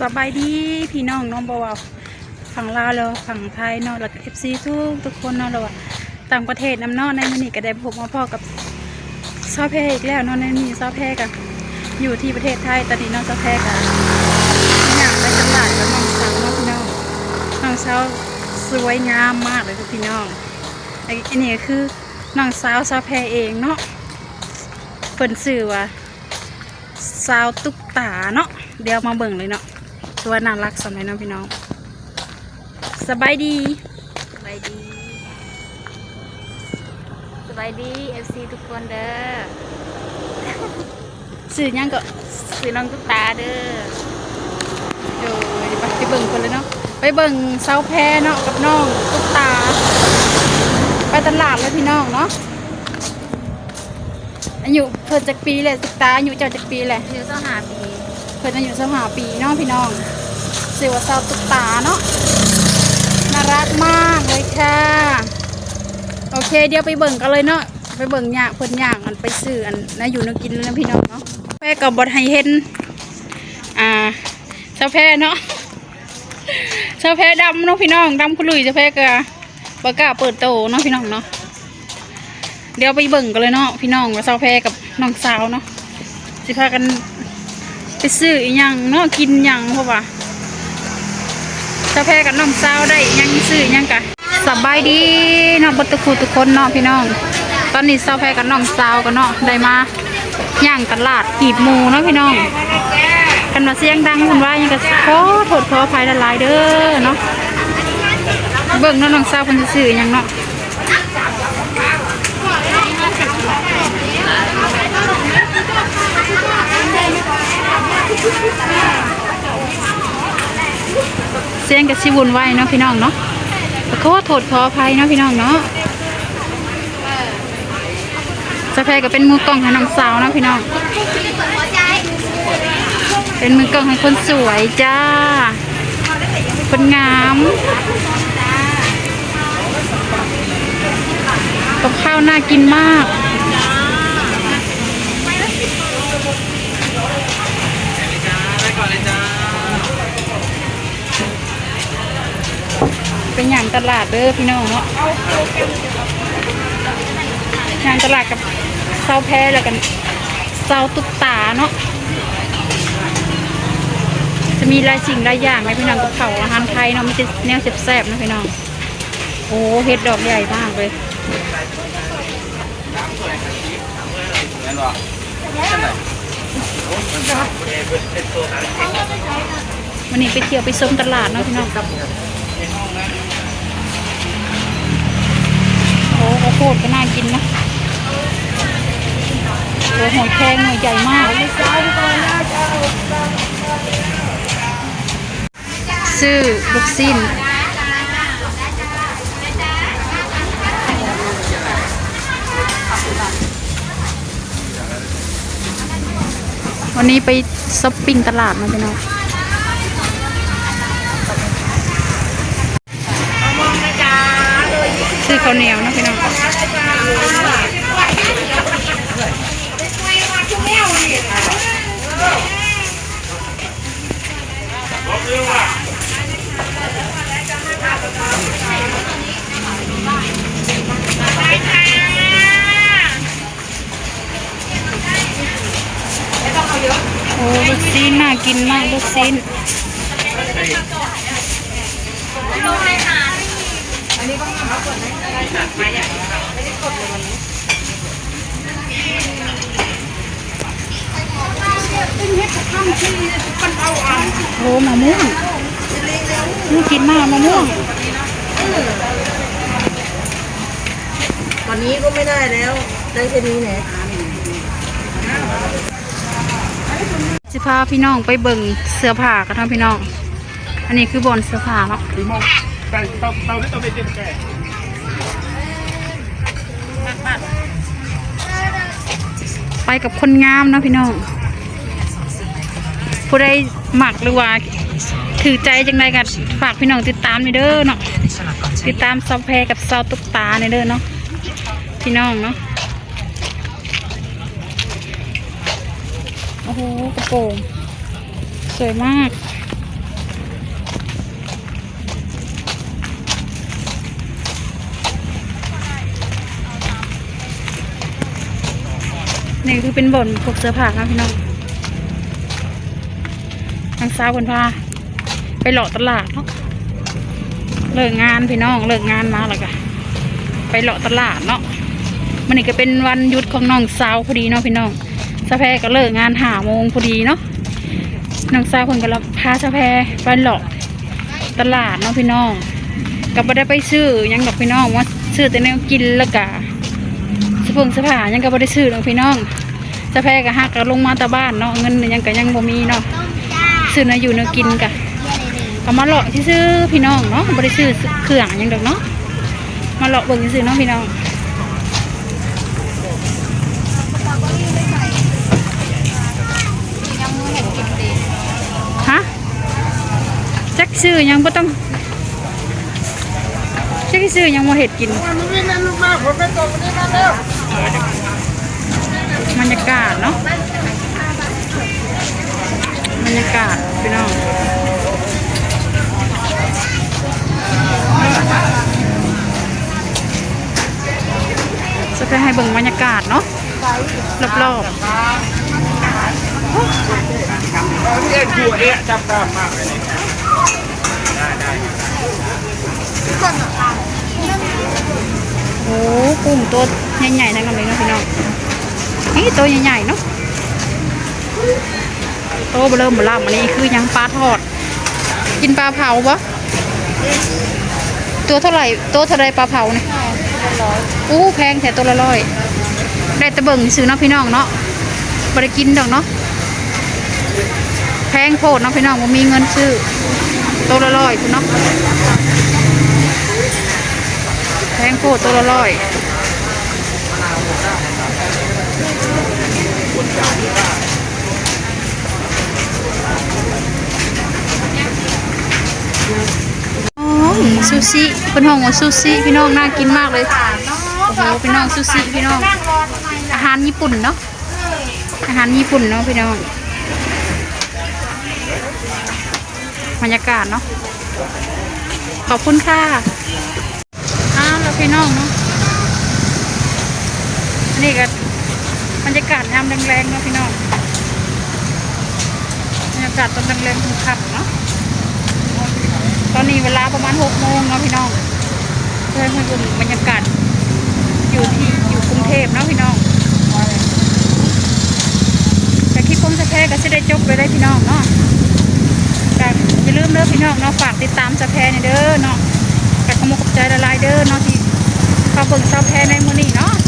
สบายดีพี่น้องน้องบ่าฝั่งลาวแล้วฝั่งไทยเนาะแล้วก็เอฟซีทุกทุกคนเนาะแล้วว่าต่างประเทศน้ำนอในมินิก็ได้พบมาพ่อกับซอแพอีกแล้วเนาะในมินิซอแพกันอยู่ที่ประเทศไทยตอนนี้น้องซอแพกันอยากไปตลาดกับน้องสาวเนาะพี่น้องน้องสาวสวยงามมากเลยทุกพี่น้องไอ้อันนี้คือน้องสาวซอแพเองเนาะเปิ่นสื่อว่าสาวตุ๊กตาเนาะเดี๋ยวมาเบิ่งเลยเนาะ ตัวน่ารักสมัยเน้องพี่น้อง สบายดี สบายดี สบายดี FC ทุกคนเด้อสื่อหยังก็ซื้อน้องตุ๊กตาเด้อเดี๋ยวไปไปเบิ่งคนเลยเนาะ ไปเบิ่งสาวแพรเนาะกับน้องตุ๊กตา ไปตลาดเลยพี่น้องเนาะอายุเพิ่นจักปีเลยตุ๊กตาอายุเจ้าจักปีแหละอยู่ต้องหาปี เพิ่นอายุสหาปีเนาะพี่น้อง สื่อว่าสาวตุ๊กตาเนาะน่ารักมากเลยค่ะ โอเค เดี๋ยวไปเบิ่งกันเลยเนาะไปเบิ่งย่างเพิ่นย่างอันไปซื้ออันนะอยู่นกินเลยนะพี่น้องเนาะแพ้กับบดให้เห็นอ่าชาวแพ้เนาะชาวแพ้ดำเนาะพี่น้องดำคุลุยชาวแพ้กะบกล้าเปิดโตเนาะพี่น้องเนาะเดี๋ยวไปเบิ่งกันเลยเนาะพี่น้องว่าชาวแพ้กับน้องสาวเนาะสิพากันไปซื้ออีหยังเนาะกินหยังเพราะว่า ชาแพกับน้องสาวได้ยังซื้อยังกะสบายดีเนาะเบัตุคูทุกคนเนาะพี่น้อง ตอนนี้ชาแพกับน้องสาวกันเนาะได้มาย่างตลาดกีบหมูเนาะพี่น้องกันมาเสียงดังคุณว่ายังกะขอโทษขออภัยละลายเด้อเนาะเบิ่งน้องสาวเพิ่นซื้อยังเนาะ เสียงกะสิวุ่นวายเนาะพี่น้องเนาะขอโทษขออภัยเนาะพี่น้องเนาะสะแพก็เป็นมือกล้องให้น้องสาวเนาะพี่น้อง เป็นมือกล้องให้คนสวยจ้า คนงามกับข้าวน่ากินมากเลยจ้า ป็นอย่างตลาดเด้อพี่น้องเนาะอย่างตลาดกับเซาแพ้แล้วกันเซาตุ๊กตาเนาะจะมีลายสิ่งลายอย่างไหมพี่น้องกับเขาอาหารไทยเนาะมันจะแนวแซ่บๆนะพี่น้องโอ้เห็ดดอกใหญ่มากเลยวันนี้ไปเที่ยวไปชมตลาดเนาะพี่น้องกับ โอ้ข้าวโพดก็น่ากินนะตัวหอยแครงหน่อยใหญ่มาก ซื้อลูกสิ้นวันนี้ไปช้อปปิ้งตลาดมาพี่น้อง ข้าวเหนียวนะพี่น้องโอ้ลูกชิ้นน่ากินมากลู กชิ้นโอ้มะม่วงน่ากินมากมะม่วงตอนนี้ก็ไม่ได้แล้ว ได้แค่นี้แหละสิพาพี่น้องไปเบิ่งเสื้อผ้ากันเนาะพี่น้อง อันนี้คือบอนเสื้อผ้าเนาะ ไปกับคนงามนะพี่น้อง ผู้ใดหมักหรือว่าถือใจจังไดกันฝากพี่น้องติดตามในเด้อเนาะติดตามซาวแพรกับซาวตุ๊กตาในเด้อเนาะพี่น้องเนาะโอ้โหกระโปรงสวยมาก นี่คือเป็นบ่อนพวกเสื้อผ้านะพี่น้องทางซ้ายคนพาไปหล่อตลาดเนาะเลิกงานพี่น้องเลิกงานมาแล้วก็ไปหล่อตลาดเนาะมันนี่ก็เป็นวันหยุดของน้องสาวพอดีเนาะพี่น้องสะแพก็เลิกงานหาโมงพอดีเนาะน้องสาวคนก็รับพาสะแพไปหล่อตลาดเนาะพี่น้องก็ไม่ได้ไปซื้อยังกับพี่น้องว่าซื้อแต่แนวกินแล้วก็ สพงสภายังก็บ่ได้ซื้อหรอกพี่น้องสะแพก็หักก็ลงมาแตาบ้านเนาะเงินยังก็ยังบ่มีเนาะซื้อเนาอยู่เนากินกะก็มาเลาะที่ซื้อๆพี่น้องเนาะบ่ได้ซื้อเครื่องหยังดอกเนาะมาเลาะเบิ่งซื้อๆเนาะพี่น้องฮะจักซื้อหยังบ่ต้องจักสิซื้อหยังบ่เฮ็ดกินมันไม่นั่นลูกมากผมไม่ตกนี่นั่นแล้ว บรรยากาศเนาะบรรยากาศพี่น้องจะไปให้เบิ่งบรรยากาศเนาะรอบเอ็นชัวเอ๊ะจับได้มากเลยๆโอ้ กุ้งตัวใหญ่ๆนั่นกันเลยเนาะพี่น้องนี่ตัวใหญ่ๆเนาะโตเบอเริ่มเบล่ำอันนี้คือยังปลาทอด กินปลาเผาปะตัวเท่าไหร่ตัวเท่าไรปลาเผาเนี่ยอู้แพงแต่ตัวละร้อยได้ตะเบิงซื้อเนาะพี่น้องเนาะบ่ได้กินดอกเนาะแพงโพดเนาะพี่น้องบ่มีเงินซื้อตัวละร้อยคุณเนาะ งโพดตัวละร้อยซูชิเป็นห้องว่าซูชิพี่น้องน่ากินมากเลยโอ้โหพี่น้องซูชิพี่น้อง อาหารญี่ปุ่นเนาะอาหารญี่ปุ่นเนาะพี่น้องบรรยากาศเนาะขอบคุณค่ะ พี่น้องเนาะนี่ก็บรรยากาศยามแรงๆเนาะพี่น้องบรรยากาศตอนแรงๆคึกคักเนาะตอนนี้เวลาประมาณหกโมงเนาะพี่น้องเพื่อให้ดูบรรยากาศอยู่ที่อยู่กรุงเทพเนาะพี่น้องแต่คลิปผมจะแพ้ก็จะได้จบไปได้พี่น้องเนาะแต่อย่าลืมเด้อพี่น้องเนาะฝากติดตามจะแพ้ในเด้อเนาะแต่ขโมยกับใจละลายเด้อเนาะที่ ข้าเบิ่งเจ้าแพรในมือนี้เนาะ